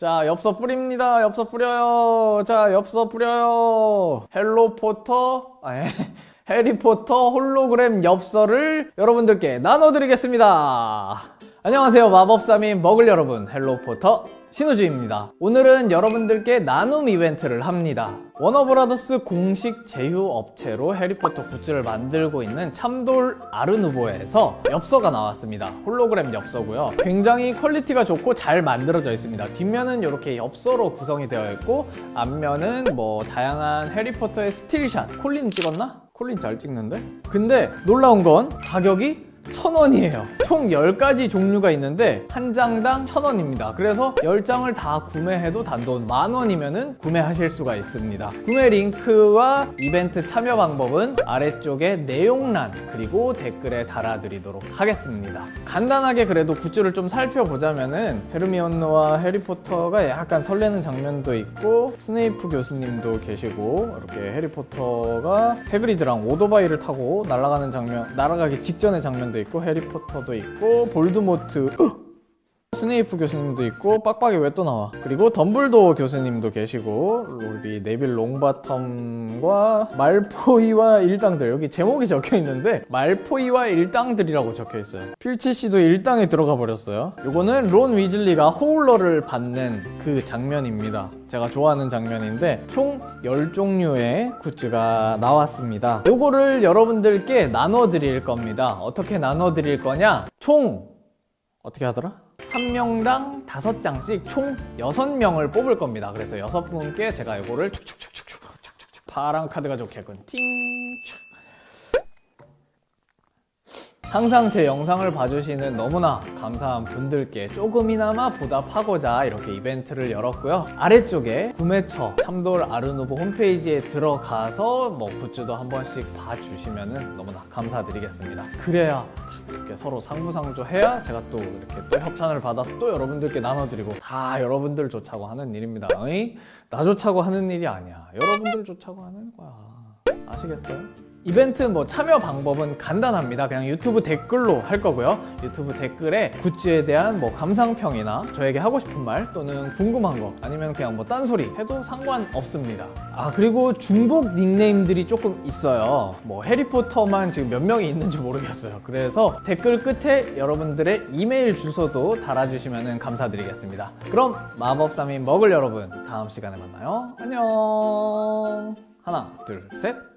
자, 엽서 뿌립니다. 엽서 뿌려요. 자, 엽서 뿌려요. 헬로포터, 아, 해- 해리포터 홀로그램 엽서를 여러분들께 나눠드리겠습니다. 안녕하세요. 마법사민 먹을 여러분. 헬로포터 신우주입니다. 오늘은 여러분들께 나눔 이벤트를 합니다. 워너브라더스 공식 제휴 업체로 해리포터 굿즈를 만들고 있는 참돌 아르누보에서 엽서가 나왔습니다. 홀로그램 엽서고요. 굉장히 퀄리티가 좋고 잘 만들어져 있습니다. 뒷면은 이렇게 엽서로 구성이 되어 있고 앞면은 뭐 다양한 해리포터의 스틸샷. 콜린 찍었나? 콜린 잘 찍는데? 근데 놀라운 건 가격이 천 원이에요. 총 10가지 종류가 있는데 한 장당 천 원입니다. 그래서 10장을 다 구매해도 단돈 만 원이면은 구매하실 수가 있습니다. 구매 링크와 이벤트 참여 방법은 아래쪽에 내용란 그리고 댓글에 달아드리도록 하겠습니다. 간단하게 그래도 굿즈를 좀 살펴보자면은 헤르미온느와 해리포터가 약간 설레는 장면도 있고 스네이프 교수님도 계시고 이렇게 해리포터가 해그리드랑 오토바이를 타고 날아가는 장면, 날아가기 직전의 장면도 있고 해리포터도 있고 볼드모트 스네이프 교수님도 있고 빡빡이 왜 또 나와? 그리고 덤블도 교수님도 계시고 우리 네빌 롱바텀과 말포이와 일당들. 여기 제목이 적혀 있는데 말포이와 일당들이라고 적혀 있어요. 필치 씨도 일당에 들어가 버렸어요. 요거는 론 위즐리가 호울러를 받는 그 장면입니다. 제가 좋아하는 장면인데 총 10종류의 굿즈가 나왔습니다. 요거를 여러분들께 나눠 드릴 겁니다. 어떻게 나눠 드릴 거냐? 총 어떻게 하더라? 한 명당 다섯 장씩 총 여섯 명을 뽑을 겁니다. 그래서 여섯 분께 제가 이거를 축축축축축 착착착 파란 카드가 좋겠군. 팅. 촥. 항상 제 영상을 봐주시는 너무나 감사한 분들께 조금이나마 보답하고자 이렇게 이벤트를 열었고요. 아래쪽에 구매처 참돌 아르누보 홈페이지에 들어가서 뭐 굿즈도 한 번씩 봐주시면 너무나 감사드리겠습니다. 그래야 이렇게 서로 상부상조 해야 제가 또 이렇게 또 협찬을 받아서 또 여러분들께 나눠드리고 다 여러분들 좋자고 하는 일입니다. 나 좋자고 하는 일이 아니야. 여러분들 좋자고 하는 거야. 아시겠어요? 이벤트 뭐 참여 방법은 간단합니다. 그냥 유튜브 댓글로 할 거고요. 유튜브 댓글에 굿즈에 대한 뭐 감상평이나 저에게 하고 싶은 말 또는 궁금한 거 아니면 그냥 뭐 딴소리 해도 상관없습니다. 아 그리고 중복 닉네임들이 조금 있어요. 뭐 해리포터만 지금 몇 명이 있는지 모르겠어요. 그래서 댓글 끝에 여러분들의 이메일 주소도 달아주시면 감사드리겠습니다. 그럼 마법사민 먹을 여러분 다음 시간에 만나요. 안녕. 하나 둘셋 끝.